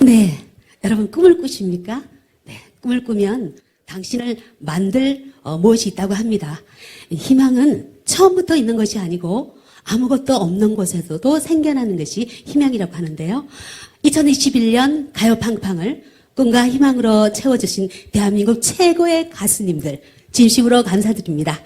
네, 여러분 꿈을 꾸십니까? 네, 꿈을 꾸면 당신을 만들 어, 무엇이 있다고 합니다. 이 희망은 처음부터 있는 것이 아니고 아무것도 없는 곳에서도 생겨나는 것이 희망이라고 하는데요. 2021년 가요 팡팡을 꿈과 희망으로 채워주신 대한민국 최고의 가수님들 진심으로 감사드립니다.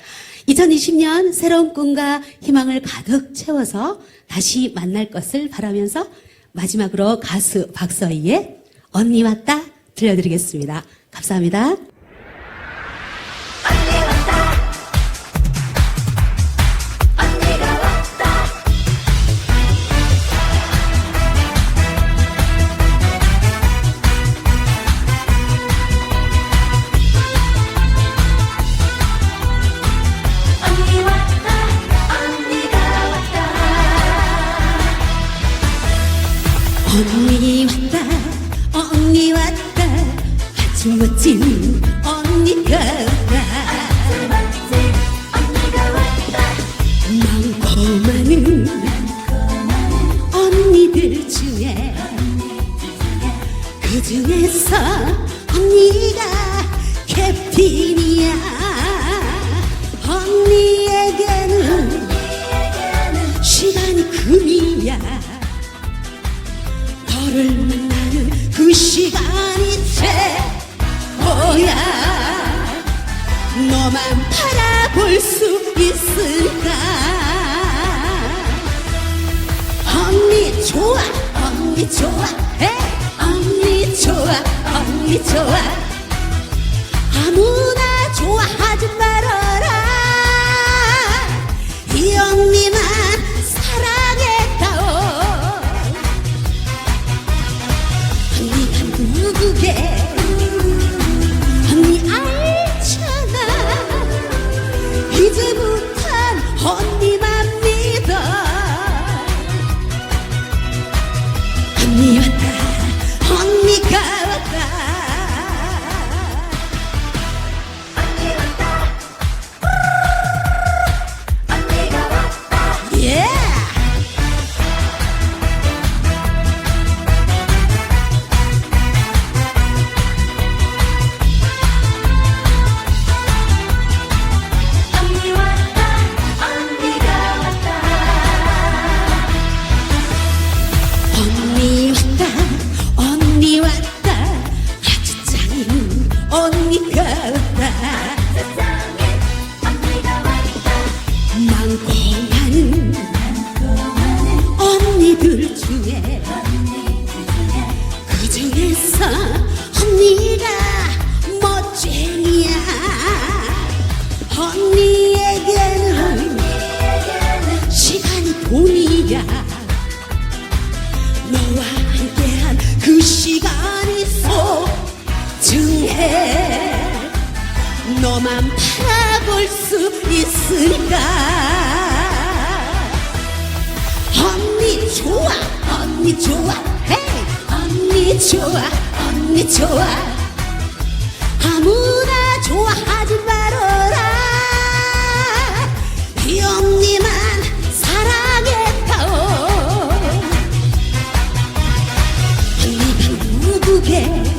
2020년 새로운 꿈과 희망을 가득 채워서 다시 만날 것을 바라면서 마지막으로 가수 박서희의 언니 왔다 들려드리겠습니다. 감사합니다. 아주 멋진 언니가 왔다 많고 많은 언니들 중에 그 중에서 언니가 캡틴이야. 언니에게는 시간이 금이야. 너를 만나는 그 시간 너만 바라볼 수 있을까? 언니 좋아 언니 좋아 에 언니 좋아 언니 좋아 그 중에서 언니가 멋쟁이야. 언니에게는 시간이 돈이야. 너와 함께한 그 시간이 소중해. 너만 바라볼 수 있으니까 언니 좋아. 헤이. 언니 좋아. 언니 좋아. 아무나 좋아하지 말아라. 이 언니만 사랑했다오. 언니가 누구게